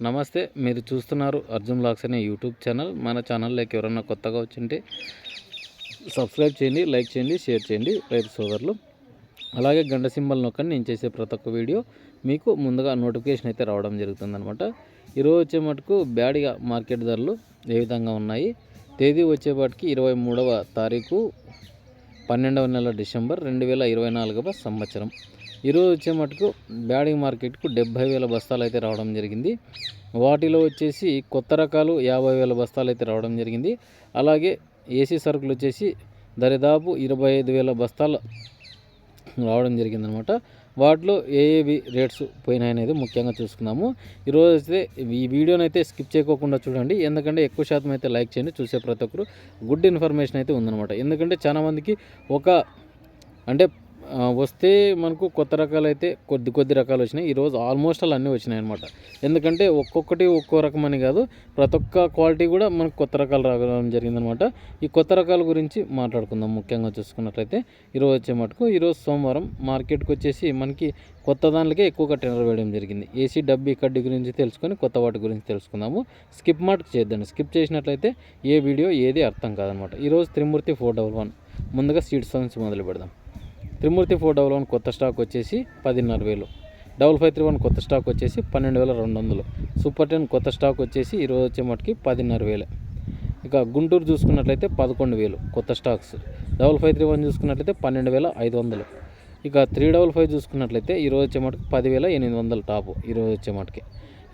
నమస్తే మీరు చూస్తున్నారు అర్జున్ బ్లాగ్స్ అనే యూట్యూబ్ ఛానల్. మన ఛానల్లోకి ఎవరన్నా కొత్తగా వచ్చింటే సబ్స్క్రైబ్ చేయండి లైక్ చేయండి షేర్ చేయండి రైతు సోదరులు. అలాగే గంట సింబల్ నొక్కని నేను చేసే ప్రతి ఒక్క వీడియో మీకు ముందుగా నోటిఫికేషన్ అయితే రావడం జరుగుతుందనమాట ఈరోజు వచ్చే మటుకు బ్యాడిగా మార్కెట్ ధరలు ఏ విధంగా ఉన్నాయి? తేదీ వచ్చేపాటికి ఇరవై మూడవ తారీఖు పన్నెండవ నెల డిసెంబర్ రెండు వేల ఇరవై నాలుగవ సంవత్సరం. ఈరోజు వచ్చే మటుకు బ్యాడింగ్ మార్కెట్కు డెబ్బై వేల బస్తాలు అయితే రావడం జరిగింది. వాటిలో వచ్చేసి కొత్త రకాలు యాభై వేల బస్తాలు అయితే రావడం జరిగింది. అలాగే ఏసీ సరుకులు వచ్చేసి దరిదాపు ఇరవై ఐదు వేల బస్తాలు రావడం జరిగిందనమాట. వాటిలో ఏ ఏవి రేట్స్ పోయినాయనేది ముఖ్యంగా చూసుకుందాము. ఈరోజు అయితే ఈ వీడియోని అయితే స్కిప్ చేయకోకుండా చూడండి. ఎందుకంటే ఎక్కువ శాతం అయితే లైక్ చేయండి. చూసే ప్రతి ఒక్కరు గుడ్ ఇన్ఫర్మేషన్ అయితే ఉందన్నమాట ఎందుకంటే చాలామందికి ఒక అంటే వస్తే మనకు కొత్త రకాలు అయితే కొద్ది కొద్ది రకాలు వచ్చినాయి. ఈరోజు ఆల్మోస్ట్ అలా అన్నీ వచ్చినాయి అనమాట ఎందుకంటే ఒక్కొక్కటి ఒక్కో రకం అని కాదు ప్రతి ఒక్క క్వాలిటీ కూడా మనకు కొత్త రకాలు రావడం జరిగిందనమాట ఈ కొత్త రకాల గురించి మాట్లాడుకుందాం ముఖ్యంగా చూసుకున్నట్లయితే. ఈరోజు వచ్చే మటుకు ఈరోజు సోమవారం మార్కెట్కి వచ్చేసి మనకి కొత్త దానికే ఎక్కువగా టెండర్ వేయడం జరిగింది. ఏసీ డబ్బీ కడ్డీ గురించి తెలుసుకొని కొత్త వాటి గురించి తెలుసుకుందాము. స్కిప్ మార్క్ చేద్దాం. స్కిప్ చేసినట్లయితే ఏ వీడియో ఏది అర్థం కాదనమాట ఈరోజు త్రిమూర్తి ఫోర్ డబల్ వన్. ముందుగా సీట్స్ నుంచి మొదలు పెడదాం. త్రిమూర్తి ఫోర్ డబల్ వన్ కొత్త స్టాక్ వచ్చేసి పదిన్నర వేలు. డబల్ ఫైవ్ త్రీ వన్ కొత్త స్టాక్ వచ్చేసి పన్నెండు వేల రెండు వందలు. సూపర్ టెన్ కొత్త స్టాక్ వచ్చేసి ఈరోజు వచ్చే మటుకి పదిన్నర వేలు. ఇక గుంటూరు చూసుకున్నట్లయితే పదకొండు వేలు కొత్త stocks. Double five three one చూసుకున్నట్లయితే పన్నెండు వేల ఐదు వందలు. ఇక త్రీ డబల్ ఫైవ్ చూసుకున్నట్లయితే ఈరోజు వచ్చే మటుకు పదివేల ఎనిమిది వందలు టాపు ఈరోజు వచ్చే మటుకి.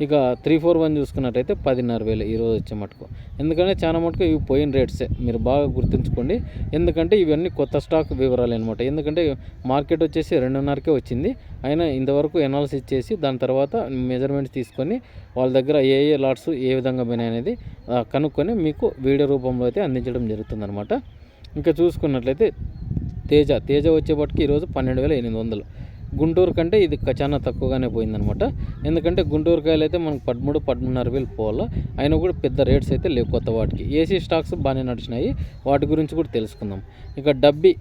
ఇక త్రీ ఫోర్ వన్ చూసుకున్నట్టయితే పదిన్నర వేలు ఈరోజు వచ్చే మటుకు. ఎందుకంటే చాలా మటుకు ఇవి పోయిన రేట్సే మీరు బాగా గుర్తుంచుకోండి. ఎందుకంటే ఇవన్నీ కొత్త స్టాక్ వివరాలు అనమాట ఎందుకంటే మార్కెట్ వచ్చేసి రెండున్నరకే వచ్చింది. అయినా ఇంతవరకు ఎనాలిసిస్ చేసి దాని తర్వాత మెజర్మెంట్స్ తీసుకొని వాళ్ళ దగ్గర ఏ ఏ లాట్స్ ఏ విధంగా పోయినాయి అనేది కనుక్కొని మీకు వీడియో రూపంలో అయితే అందించడం జరుగుతుందన్నమాట. ఇంకా చూసుకున్నట్లయితే తేజ. తేజ వచ్చేపటికి ఈరోజు పన్నెండు వేల ఎనిమిది వందలు. గుంటూరు కంటే ఇది చాలా తక్కువగానే పోయిందనమాట. ఎందుకంటే గుంటూరు కాయలు అయితే మనకు పదమూడు పదమూడున్నర వేలు పోవాలా. అయినా కూడా పెద్ద రేట్స్ అయితే లేవు కొత్త వాటికి. ఏసీ స్టాక్స్ బాగానే నడిచినాయి. వాటి గురించి కూడా తెలుసుకుందాం. ఇక డబ్బీ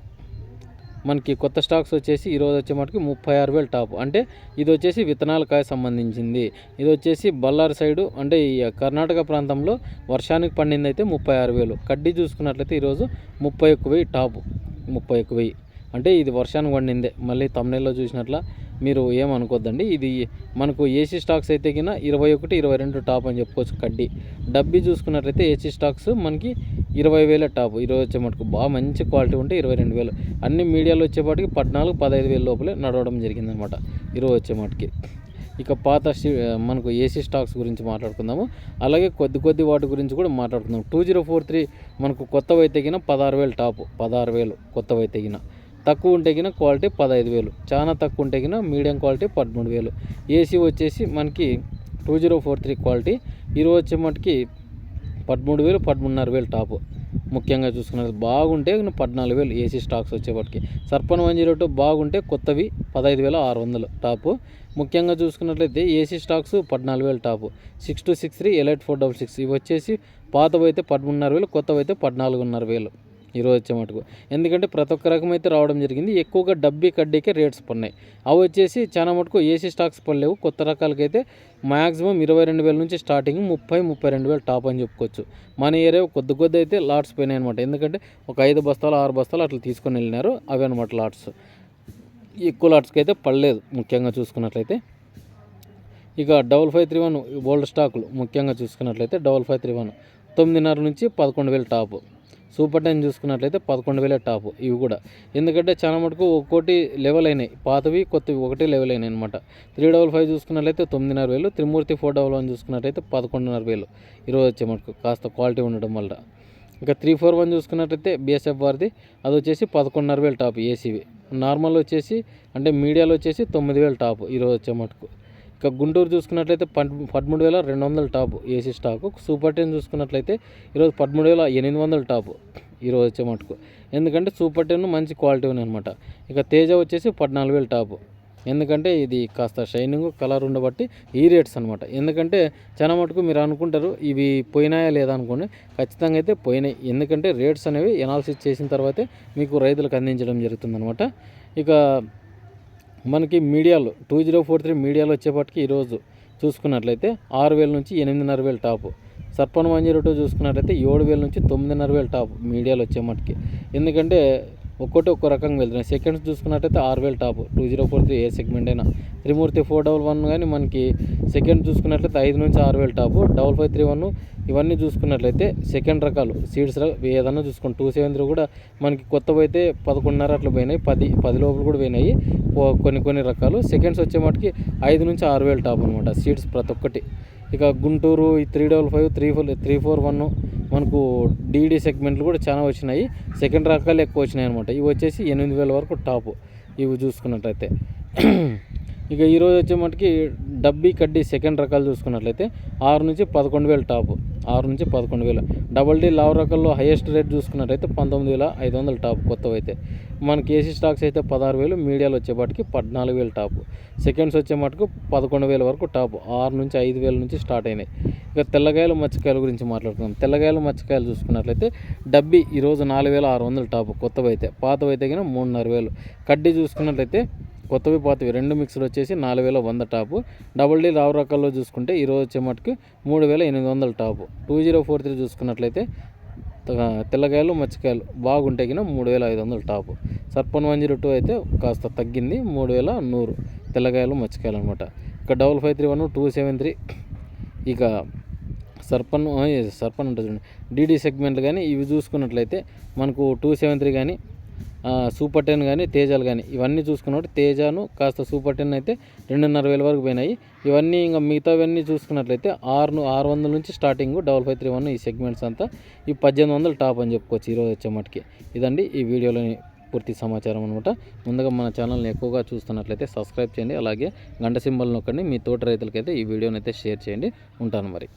మనకి కొత్త స్టాక్స్ వచ్చేసి ఈరోజు వచ్చే మటుకు ముప్పై ఆరు వేలు టాప్. అంటే ఇది వచ్చేసి విత్తనాల కాయ సంబంధించింది. ఇది వచ్చేసి బళ్ళారి సైడు అంటే ఈ కర్ణాటక ప్రాంతంలో వర్షానికి పండింది అయితే ముప్పై ఆరు వేలు. కడ్డీ చూసుకున్నట్లయితే ఈరోజు ముప్పై ఒక్క వెయ్యి టాప్. ముప్పై ఒక్క వెయ్యి. అంటే ఇది వర్షానికి పండిందే. మళ్ళీ తమిళలో చూసినట్ల మీరు ఏమనుకోద్దండి? ఇది మనకు ఏసీ స్టాక్స్ అయితే కింద ఇరవై ఒకటి ఇరవై రెండు టాప్ అని చెప్పుకోవచ్చు కడ్డీ. డబ్బీ చూసుకున్నట్లయితే ఏసీ స్టాక్స్ మనకి ఇరవై వేల టాప్ ఇరవై వచ్చే మటుకు బాగా మంచి క్వాలిటీ ఉంటే ఇరవై రెండు వేలు. అన్ని మీడియాలో వచ్చేపాటికి పద్నాలుగు పదహైదు వేల లోపలే నడవడం జరిగిందనమాట ఇరవై వచ్చే మటుకి. ఇక పాత మనకు ఏసీ స్టాక్స్ గురించి మాట్లాడుకుందాము. అలాగే కొద్ది కొద్ది వాటి గురించి కూడా మాట్లాడుకుందాం టూ జీరో ఫోర్ త్రీ మనకు కొత్తవి తెగిన పదహారు వేలు టాప్ పదహారు వేలు కొత్తవి తెగిన తక్కువ ఉంటే గిన క్వాలిటీ పదహైదు వేలు. చాలా తక్కువ ఉంటే గిన మీడియం క్వాలిటీ పదమూడు వేలు. ఏసీ వచ్చేసి మనకి two zero four three quality. ఈరోజు వచ్చే మటుకి పదమూడు వేలు పదమూడున్నర వేలు టాప్. ముఖ్యంగా చూసుకున్నది బాగుంటే పద్నాలుగు వేలు ఏసీ స్టాక్స్ వచ్చేపటికి సర్పన్ వన్ జీరో టూ బాగుంటే కొత్తవి పదహైదు వేల ఆరు వందలు టాపు. ముఖ్యంగా చూసుకున్నట్లయితే ఏసీ స్టాక్స్ పద్నాలుగు వేలు top. Six two six three elite four double six ఇవి వచ్చేసి పాతవైతే పదమూడున్నర వేలు కొత్తవైతే పద్నాలుగున్నర వేలు. ఈరోజు వచ్చే మటుకు. ఎందుకంటే ప్రతి ఒక్క రకం అయితే రావడం జరిగింది. ఎక్కువగా డబ్బీ కడ్డీకే రేట్స్ పడినాయి. అవి వచ్చేసి చాలా మటుకు ఏసీ స్టాక్స్ పడలేవు. కొత్త రకాలకైతే మ్యాక్సిమం ఇరవై రెండు వేల నుంచి స్టార్టింగ్ ముప్పై ముప్పై రెండు వేలు టాప్ అని చెప్పుకోవచ్చు. మన ఏరియా కొద్ది కొద్ది అయితే లాట్స్ పోయినాయి అనమాట ఎందుకంటే ఒక ఐదు బస్తాలు ఆరు బస్తాలు అట్లా తీసుకొని వెళ్ళినారు. అవి అనమాట లాట్స్. ఎక్కువ లాట్స్కి అయితే పడలేదు ముఖ్యంగా చూసుకున్నట్లయితే. ఇక double five three one old స్టాకులు ముఖ్యంగా చూసుకున్నట్లయితే డబల్ ఫైవ్ త్రీ వన్ తొమ్మిదిన్నర నుంచి పదకొండు వేలు టాప్. సూపర్ టెన్ చూసుకున్నట్లయితే పదకొండు వేల టాప్ ఇవి కూడా. ఎందుకంటే చాలా మటుకు ఒక్కోటి లెవెల్ అయినాయి. పాతవి కొత్తవి ఒకటి లెవెల్ అయినాయి అనమాట త్రీ డబల్ ఫైవ్ చూసుకున్నట్లయితే తొమ్మిదిన్నర వేలు. త్రిమూర్తి ఫోర్ డబల్ వన్ చూసుకున్నట్లయితే పదకొండున్నర వేలు. ఈరోజు వచ్చే మటుకు కాస్త క్వాలిటీ ఉండడం వల్ల. ఇంకా త్రీ ఫోర్ వన్ చూసుకున్నట్లయితే బిఎస్ఎఫ్ వారిది. అది వచ్చేసి పదకొండున్నర వేలు టాప్ ఏసీవి నార్మల్ వచ్చేసి అంటే మీడియాలో వచ్చేసి తొమ్మిది వేలు టాప్ ఈరోజు వచ్చే మటుకు. ఇక గుంటూరు చూసుకున్నట్లయితే పదమూడు వేల రెండు వందల top AC stock. Super ten చూసుకున్నట్లయితే ఈరోజు పదమూడు వేల ఎనిమిది వందల టాప్ ఈరోజు వచ్చే మటుకు. ఎందుకంటే సూపర్ టెన్ మంచి క్వాలిటీ ఉంది అనమాట ఇక తేజ వచ్చేసి పద్నాలుగు వేలు టాప్. ఎందుకంటే ఇది కాస్త షైనింగ్ కలర్ ఉండబట్టి ఈ రేట్స్ అనమాట ఎందుకంటే చాలా మటుకు మీరు అనుకుంటారు ఇవి పోయినాయా లేదా అనుకోండి ఖచ్చితంగా అయితే పోయినాయి. ఎందుకంటే రేట్స్ అనేవి ఎనాలిసిస్ చేసిన తర్వాతే మీకు రైతులకు అందించడం జరుగుతుందన్నమాట. ఇక మనకి మీడియాలో టూ జీరో ఫోర్ త్రీ మీడియాలో వచ్చేపాటికి ఈరోజు చూసుకున్నట్లయితే ఆరు వేల నుంచి ఎనిమిదిన్నర వేలు టాపు. సర్పన్ వన్ జీరో టూ చూసుకున్నట్లయితే ఏడు వేల నుంచి తొమ్మిదిన్నర వేలు టాప్ మీడియాలో వచ్చే మటుకి. ఎందుకంటే ఒక్కోటి ఒక్కో రకంగా వెళ్తున్నాయి. సెకండ్స్ చూసుకున్నట్టయితే ఆరు వేలు top. Two zero four three ఏ సెగ్మెంట్ అయినా. త్రిమూర్తి ఫోర్ డబల్ వన్ కానీ మనకి సెకండ్ చూసుకున్నట్లయితే ఐదు నుంచి ఆరు వేలు top double five three one ఇవన్నీ చూసుకున్నట్లయితే సెకండ్ రకాలు సీడ్స్ ఏదన్నా చూసుకోండి. టూ సెవెన్ త్రీ కూడా మనకి కొత్తవి అయితే పదకొండున్నర అట్లా పోయినాయి పది పది లోపల కూడా పోయినాయి. కొన్ని కొన్ని రకాలు. సెకండ్స్ వచ్చే మటుకి ఐదు నుంచి ఆరు వేలు టాప్ అనమాట సీడ్స్ ప్రతి ఒక్కటి. ఇక గుంటూరు ఈ three double five three four three four one మనకు డీడీ సెగ్మెంట్లు కూడా చాలా వచ్చినాయి. సెకండ్ రకాలు ఎక్కువ వచ్చినాయి అనమాట ఇవి వచ్చేసి ఎనిమిది వేల వరకు టాప్. ఇవి చూసుకున్నట్లయితే. ఇక ఈరోజు వచ్చే మటుకి డబ్బీ కడ్డీ సెకండ్ రకాలు చూసుకున్నట్లయితే ఆరు నుంచి పదకొండు వేలు టాప్. ఆరు నుంచి పదకొండు వేలు. డబల్ డీ లావ్ రకాల్లో హైయెస్ట్ రేట్ చూసుకున్నట్లయితే పంతొమ్మిది వేల ఐదు వందల టాప్ కొత్తవైతే. మనకి ఏసీ స్టాక్స్ అయితే పదహారు వేలు మీడియాలో వచ్చేపాటికి పద్నాలుగు వేలు టాప్. సెకండ్స్ వచ్చే మటుకు పదకొండు వేల వరకు టాప్. ఆరు నుంచి ఐదు వేల నుంచి స్టార్ట్ అయినాయి. ఇక తెల్లగాయలు మచ్చకాయల గురించి మాట్లాడుకుందాం. తెల్లగాయలు మచ్చకాయలు చూసుకున్నట్లయితే డబ్బీ ఈరోజు నాలుగు వేల ఆరు వందల టాప్ కొత్తవైతే. పాతవైతే పాతవి మూడున్నర వేలు. కడ్డీ చూసుకున్నట్లయితే కొత్తవి పాతవి. రెండు మిక్స్డ్ వచ్చేసి నాలుగు వేల వంద టాపు. డబుల్ డీ రావు రకాల్లో చూసుకుంటే ఈరోజు వచ్చే మటుకు మూడు వేల ఎనిమిది వందల top. Two zero four three చూసుకున్నట్లయితే తెల్లకాయలు మచ్చకాయలు బాగుంటాయి కింద మూడు వేల ఐదు వందల టాపు. సర్పన్ వన్ జీరో టూ అయితే కాస్త తగ్గింది మూడు వేల నూరు. తెల్లకాయలు మచ్చకాయలు అనమాట ఇక double five three one two seven three. ఇక సర్పన్ సర్పన్ ఉంటుంది చూడండి. డీడీ సెగ్మెంట్లు కానీ ఇవి చూసుకున్నట్లయితే మనకు టూ సెవెన్ త్రీ కానీ సూపర్ టెన్ కానీ తేజాలు కానీ ఇవన్నీ చూసుకున్నట్టు తేజాను కాస్త సూపర్ టెన్ అయితే రెండున్నర వేల వరకు పోయినాయి. ఇవన్నీ ఇంకా మిగతావన్నీ చూసుకున్నట్లయితే ఆరు ఆరు వందల నుంచి starting double five three one ఈ సెగ్మెంట్స్ అంతా ఈ పద్దెనిమిది వందలు టాప్ అని చెప్పుకోవచ్చు ఈరోజు వచ్చే మటుకి. ఇదండి ఈ వీడియోలోని పూర్తి సమాచారం అనమాట ముందుగా మన ఛానల్ని ఎక్కువగా చూస్తున్నట్లయితే సబ్స్క్రైబ్ చేయండి. అలాగే గంట సింబల్ నొక్కండి. మీ తోట రైతులకైతే ఈ వీడియోని అయితే షేర్ చేయండి. ఉంటాను మరి.